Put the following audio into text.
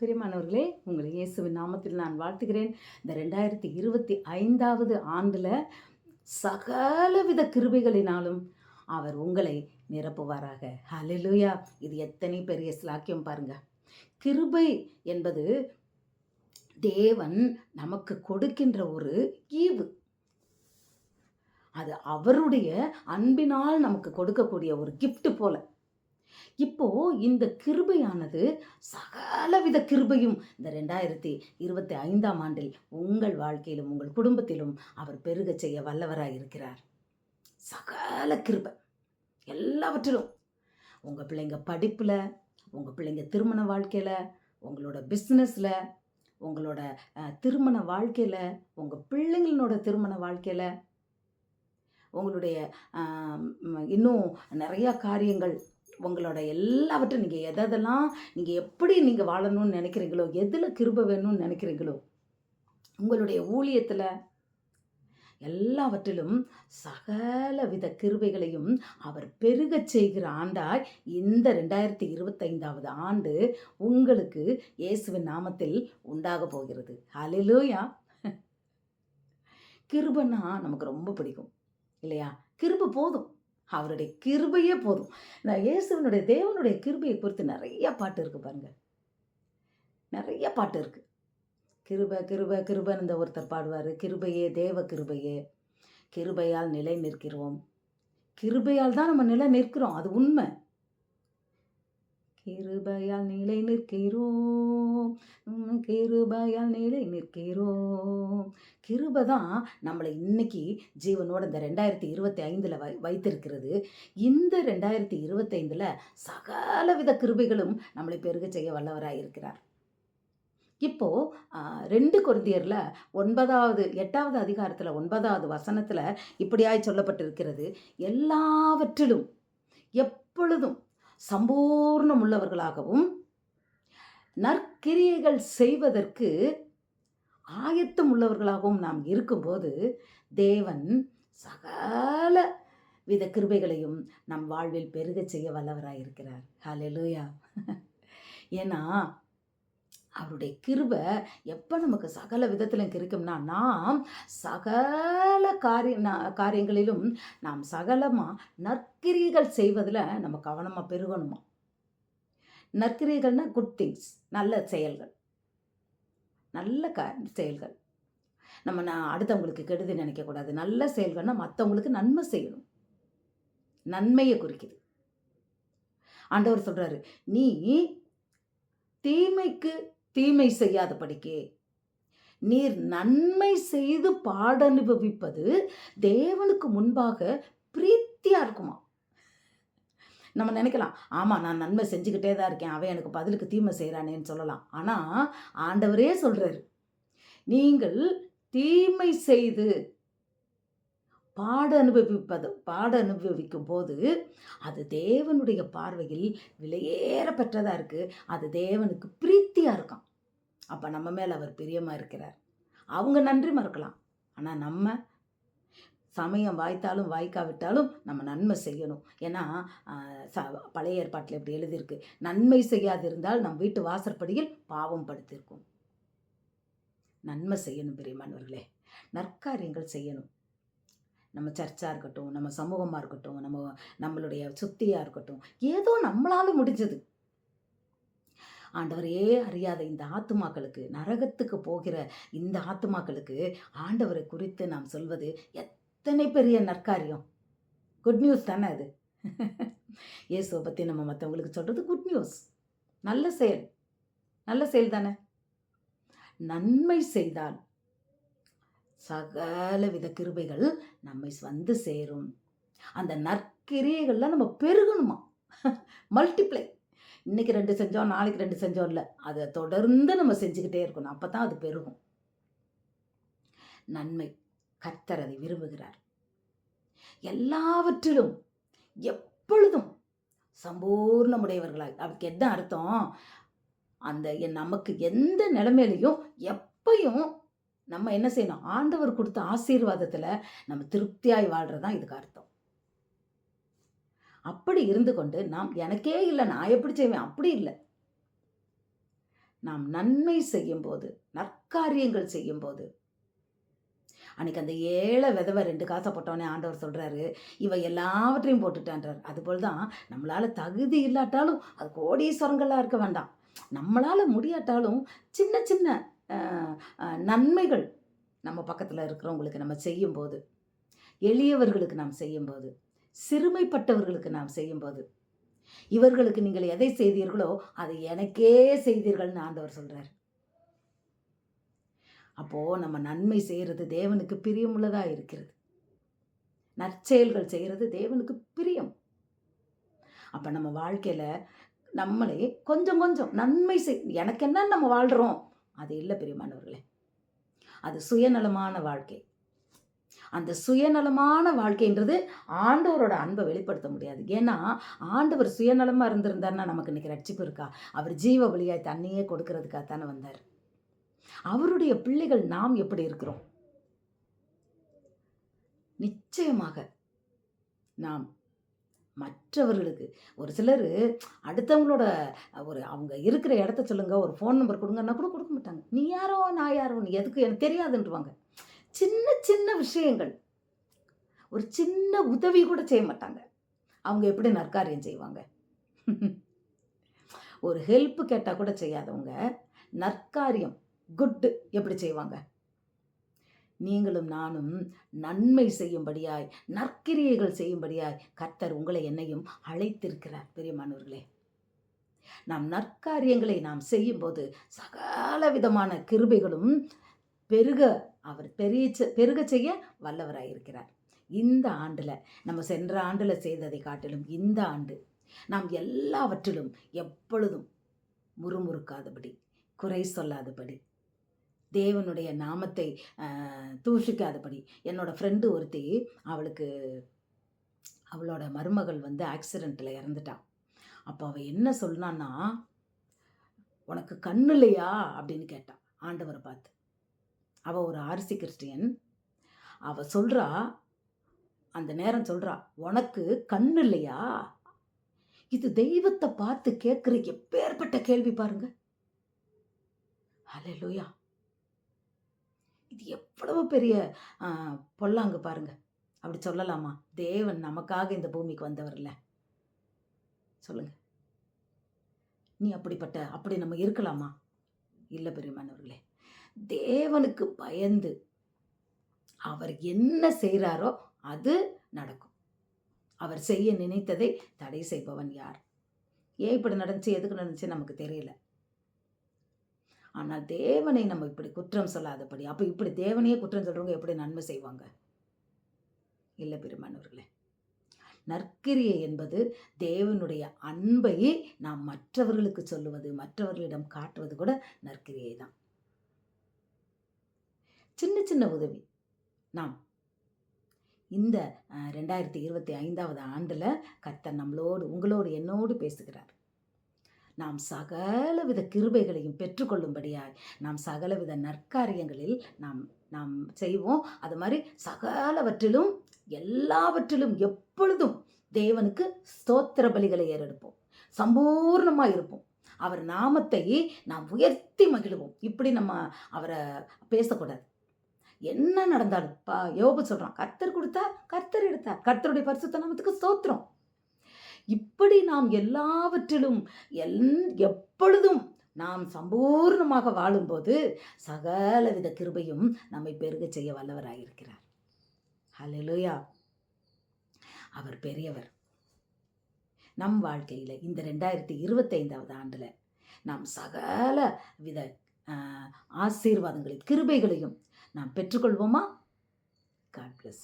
பிரியமானவர்களே உங்களை இயேசுவின் நாமத்தில் நான் வாழ்த்துகிறேன். இந்த ரெண்டாயிரத்தி இருபத்தி ஐந்தாவது ஆண்டில் சகலவித கிருபைகளினாலும் அவர் உங்களை நிரப்புவாராக. ஹalleluya இது எத்தனை பெரிய ஸ்லாக்கியம் பாருங்க. கிருபை என்பது தேவன் நமக்கு கொடுக்கின்ற ஒரு ஈவு. அது அவருடைய அன்பினால் நமக்கு கொடுக்கக்கூடிய ஒரு கிஃப்ட் போல. இப்போ இந்த கிருபையானது சகலவித கிருபையும் இந்த ரெண்டாயிரத்தி இருபத்தி ஐந்தாம் ஆண்டில் உங்கள் வாழ்க்கையிலும் உங்கள் குடும்பத்திலும் அவர் பெருக செய்ய வல்லவராக இருக்கிறார். சகல கிருபை எல்லாவற்றிலும். உங்கள் பிள்ளைங்க படிப்பில் உங்கள் பிள்ளைங்க திருமண வாழ்க்கையில் உங்களோட பிஸ்னஸில் உங்களோட திருமண வாழ்க்கையில் உங்கள் பிள்ளைங்களோட திருமண வாழ்க்கையில் உங்களுடைய இன்னும் நிறையா காரியங்கள் உங்களோட எல்லாவற்றையும் நீங்கள் எதெல்லாம் நீங்கள் எப்படி நீங்கள் வாழணும்னு நினைக்கிறீங்களோ எதில் கிருப வேணும்னு நினைக்கிறீங்களோ உங்களுடைய ஊழியத்தில் எல்லாவற்றிலும் சகல வித கிருபைகளையும் அவர் பெருகச் செய்கிற ஆண்டாய் இந்த ரெண்டாயிரத்தி இருபத்தைந்தாவது ஆண்டு உங்களுக்கு இயேசுவின் நாமத்தில் உண்டாக போகிறது. அலிலூயா கிருபன்னா நமக்கு ரொம்ப பிடிக்கும் இல்லையா? கிருப போதும். அவருடைய கிருபையே போதும். நான் இயேசுவனுடைய தேவனுடைய கிருபையை குறித்து நிறைய பாட்டு இருக்குது பாருங்க. நிறைய பாட்டு இருக்குது கிருப கிருப கிருபன்னு இந்த ஒருத்தர் பாடுவார். கிருபையே தேவ கிருபையே. கிருபையால் நிலை நிற்கிறோம். கிருபையால் தான் நம்ம நிலை நிற்கிறோம். அது உண்மை. கிருபையால் நிலை நிற்கிறோம். கிருபையால் நிலை நிற்கிறோம். கிருபை தான் நம்மளை இன்னைக்கு ஜீவனோட இந்த ரெண்டாயிரத்தி இருபத்தி ஐந்தில் வை வைத்திருக்கிறது. இந்த ரெண்டாயிரத்தி இருபத்தைந்தில் சகலவித கிருபைகளும் நம்மளை பெருக செய்ய வல்லவராக இருக்கிறார். இப்போது ரெண்டு குருந்தியரில் ஒன்பதாவது எட்டாவது அதிகாரத்தில் ஒன்பதாவது வசனத்தில் இப்படியாய் சொல்லப்பட்டிருக்கிறது. எல்லாவற்றிலும் எப்பொழுதும் சம்பூர்ணம் உள்ளவர்களாகவும் நற்கிரியைகள் செய்வதற்கு ஆயத்தம் உள்ளவர்களாகவும் நாம் இருக்கும்போது தேவன் சகல வித கிருபைகளையும் நம் வாழ்வில் பெருகச் செய்ய வல்லவராக இருக்கிறார் ஹalleluya. ஏன்னா அவருடைய கிருபை எப்போ நமக்கு சகல விதத்திலும் கிடைக்கும்னா நாம் சகல காரிய காரியங்களிலும் நாம் சகலமாக நற்கிரியைகள் செய்வதில் நம்ம கவனமாக பெருகணுமா? நற்கிரியைகள்னால் குட் திங்ஸ் நல்ல செயல்கள். நல்ல க செயல்கள். நம்ம நான் அடுத்தவங்களுக்கு கெடுதி நினைக்கக்கூடாது. நல்ல செயல்கள்னா மற்றவங்களுக்கு நன்மை செய்யணும். நன்மையை குறிக்குது. ஆண்டவர் சொல்கிறாரு நீ தீமைக்கு தீமை செய்யாதபடிக்கு நீர் நன்மை செய்து பாடனுபவிப்பது தேவனுக்கு முன்பாக பிரீத்தியா இருக்குமா? நம்ம நினைக்கலாம் ஆமாம் நான் நன்மை செஞ்சுக்கிட்டே தான் இருக்கேன் அவன் எனக்கு பதிலுக்கு தீமை செய்கிறானேன்னு சொல்லலாம். ஆனால் ஆண்டவரே சொல்கிறாரு நீங்கள் தீமை செய்து பாட அனுபவிப்பது பாட அனுபவிக்கும் போது அது தேவனுடைய பார்வையில் விலையேற பெற்றதாக இருக்குது அது தேவனுக்கு பிரீத்தியாக இருக்கும். அப்போ நம்ம மேலே அவர் பிரியமாக இருக்கிறார். அவங்க நன்றி மறக்கலாம். ஆனால் நம்ம சமயம் வாய்த்தாலும் வாய்க்காவிட்டாலும் நம்ம நன்மை செய்யணும். ஏன்னா ச பழைய ஏற்பாட்டில் இப்படி எழுதியிருக்கு? நன்மை செய்யாதிருந்தால் நம் வீட்டு வாசற்படியில் பாவம் படுத்திருக்கும். நன்மை செய்யணும் பிரியமானவர்களே. நற்காரியங்கள் செய்யணும். நம்ம சர்ச்சாக இருக்கட்டும் நம்ம சமூகமாக இருக்கட்டும் நம்ம நம்மளுடைய சுத்தியாக இருக்கட்டும் ஏதோ நம்மளால முடிஞ்சது. ஆண்டவரையே அறியாத இந்த ஆத்துமாக்களுக்கு நரகத்துக்கு போகிற இந்த ஆத்துமாக்களுக்கு ஆண்டவரை குறித்து நாம் சொல்வது எத்தனை பெரிய நற்காரியம். குட் நியூஸ் தானே அது? இயேசுவை பற்றி நம்ம மற்றவங்களுக்கு சொல்கிறது குட் நியூஸ் நல்ல செயல். நல்ல செயல் தானே? நன்மை செய்தால் சகல வித கிருபைகள் நம்மை வந்து சேரும். அந்த நற்கிரியைகள்லாம் நம்ம பெருகணுமா? மல்டிப்ளை இன்னைக்கு ரெண்டு செஞ்சோம் நாளைக்கு ரெண்டு செஞ்சோம் இல்லை. அதை தொடர்ந்து நம்ம செஞ்சுக்கிட்டே இருக்கணும். அப்போ தான் அது பெருகும். நன்மை. கர்த்தர் அதை விரும்புகிறார். எல்லாவற்றிலும் எப்பொழுதும் சம்பூர்ணமுடையவர்களாய். அதுக்கு என்ன அர்த்தம்? அந்த என் நமக்கு எந்த நிலைமையிலையும் எப்பையும் நம்ம என்ன செய்யணும்? ஆண்டவர் கொடுத்த ஆசீர்வாதத்தில் நம்ம திருப்தியாய் வாழ்கிறதான் இதுக்கு அர்த்தம். அப்படி இருந்து கொண்டு நாம் எனக்கே இல்லை நான் எப்படி செய்வேன்? அப்படி இல்லை. நாம் நன்மை செய்யும்போது நற்காரியங்கள் செய்யும்போது அன்னைக்கு அந்த ஏழை விதவை ரெண்டு காசை போட்டோன்னே ஆண்டவர் சொல்கிறாரு இவ எல்லாவற்றையும் போட்டுட்டான்றார். அதுபோல் தான் நம்மளால் தகுதி இல்லாட்டாலும் அது கோடீஸ்வரங்களாக இருக்க வேண்டாம். நம்மளால் முடியாட்டாலும் சின்ன சின்ன நன்மைகள் நம்ம பக்கத்தில் இருக்கிறவங்களுக்கு நம்ம செய்யும்போது எளியவர்களுக்கு நாம் செய்யும்போது சிறுமைப்பட்டவர்களுக்கு நாம் செய்யும்போது இவர்களுக்கு நீங்கள் எதை செய்தீர்களோ அதை எனக்கே செய்தீர்கள்னு ஆண்டவர் சொல்கிறார் அப்போது நம்ம நன்மை செய்கிறது தேவனுக்கு பிரியமுள்ளதாக இருக்கிறது. நற்செயல்கள் செய்கிறது தேவனுக்கு பிரியம். அப்போ நம்ம வாழ்க்கையில் நம்மளே கொஞ்சம் கொஞ்சம் நன்மை செய் எனக்கு என்ன நம்ம வாழ்கிறோம் அது இல்லை பிரியமானவர்களே. அது சுயநலமான வாழ்க்கை. அந்த சுயநலமான வாழ்க்கைன்றது ஆண்டவரோட அன்பை வெளிப்படுத்த முடியாது. ஏன்னா ஆண்டவர் சுயநலமாக இருந்திருந்தாருன்னா நமக்கு இன்னைக்கு ரட்சிப்பு இருக்கா? அவர் ஜீவ வழியாய் தண்ணியே கொடுக்கறதுக்காக தானே வந்தார். அவருடைய பிள்ளைகள் நாம் எப்படி இருக்கிறோம்? நிச்சயமாக நாம் மற்றவர்களுக்கு. ஒரு சிலர் அடுத்தவங்களோட ஒரு அவங்க இருக்கிற இடத்த சொல்லுங்கள் ஒரு ஃபோன் நம்பர் கொடுங்கன்னா கூட கொடுக்க மாட்டாங்க. நீ யாரோ நான் யாரோ நீ எதுக்கு எனக்கு தெரியாதுன்றவாங்க. சின்ன சின்ன விஷயங்கள். ஒரு சின்ன உதவி கூட செய்ய மாட்டாங்க. அவங்க எப்படி நற்காரியம் செய்வாங்க? ஒரு ஹெல்ப் கேட்டால் கூட செய்யாதவங்க நற்காரியம் குட் எப்படி செய்வாங்க? நீங்களும் நானும் நன்மை செய்யும்படியாய் நற்கிரியைகள் செய்யும்படியாய் கர்த்தர் உங்களை என்னையும் அழைத்திருக்கிறார். பெரியமானவர்களே நாம் நற்காரியங்களை நாம் செய்யும்போது சகல விதமான கிருபைகளும் பெருக அவர் பெரிய பெருக செய்ய வல்லவராயிருக்கிறார் இந்த ஆண்டில் நம்ம சென்ற ஆண்டில் செய்ததை காட்டிலும் இந்த ஆண்டு நாம் எல்லாவற்றிலும் எப்பொழுதும் முறுமுறுக்காதபடி குறை சொல்லாதபடி தேவனுடைய நாமத்தை தூஷிக்காதபடி. என்னோட ஃப்ரெண்டு ஒருத்தி அவளுக்கு அவளோட மருமகள் வந்து ஆக்சிடெண்ட்டில் இறந்துட்டான் அப்போ அவள் என்ன சொன்னான்னா உனக்கு கண்ணு இல்லையா? அப்படின்னு கேட்டான் ஆண்டவரை பார்த்து. அவள் ஒரு ஆர்சி கிறிஸ்டியன் அவள் சொல்கிறா அந்த நேரம் சொல்கிறா உனக்கு கண்ணு இல்லையா? இது தெய்வத்தை பார்த்து கேட்குற எப்பேற்பட்ட கேள்வி பாருங்க. ஹalleluya. இது எவ்வளவு பெரிய பொல்லாங்கு பாருங்க. அப்படி சொல்லலாமா? தேவன் நமக்காக இந்த பூமிக்கு வந்தவர்ல சொல்லுங்க. நீ அப்படிப்பட்ட அப்படி நம்ம இருக்கலாமா? இல்லை பெரியமானவர்களே தேவனுக்கு பயந்து அவர் என்ன செய்கிறாரோ அது நடக்கும். அவர் செய்ய நினைத்ததை தடை செய்பவன் யார்? ஏன் இப்படி நடந்துச்சு? எதுக்கு நடந்துச்சு நமக்கு தெரியல. ஆனால் தேவனை நம்ம இப்படி குற்றம் சொல்லாதபடி அப்போ இப்படி தேவனையே குற்றம் சொல்கிறவங்க எப்படி நன்மை செய்வாங்க? இல்லை பெருமானவர்களே நற்கிரியை என்பது தேவனுடைய அன்பையே நாம் மற்றவர்களுக்கு சொல்லுவது மற்றவர்களிடம் காட்டுவது கூட நற்கிரியை தான். சின்ன சின்ன உதவி. நாம் இந்த ரெண்டாயிரத்தி இருபத்தி ஐந்தாவது ஆண்டில் கர்த்தர் நம்மளோடு உங்களோடு என்னோடு பேசுகிறார். நாம் சகலவித கிருபைகளையும் பெற்றுக்கொள்ளும்படியாய் நாம் சகலவித நற்காரியங்களில் நாம் நாம் செய்வோம். அது மாதிரி சகலவற்றிலும் எல்லாவற்றிலும் எப்பொழுதும் தேவனுக்கு ஸ்தோத்திர பலிகளை ஏறெடுப்போம். சம்பூர்ணமாக இருப்போம். அவர் நாமத்தை நாம் உயர்த்தி மகிழுவோம். இப்படி நம்ம அவரை பேசக்கூடாது. என்ன நடந்தாலும் பா யோபு சொல்கிறோம் கர்த்தர் கொடுத்தார் கர்த்தர் எடுத்தார். கர்த்தருடைய பரிசுத்த நாமத்துக்கு ஸ்தோத்திரம். இப்படி நாம் எல்லாவற்றிலும் எல் எப்பொழுதும் நாம் சம்பூர்ணமாக வாழும்போது சகலவித கிருபையும் நம்மை பெருகச் செய்ய வல்லவராயிருக்கிறார் ஹalleluya. அவர் பெரியவர். நம் வாழ்க்கையில் இந்த ரெண்டாயிரத்தி இருபத்தைந்தாவது ஆண்டில் நாம் சகல வித ஆசீர்வாதங்களின் ஆசீர்வாதங்களையும் கிருபைகளையும் நாம் பெற்றுக்கொள்வோமா? God bless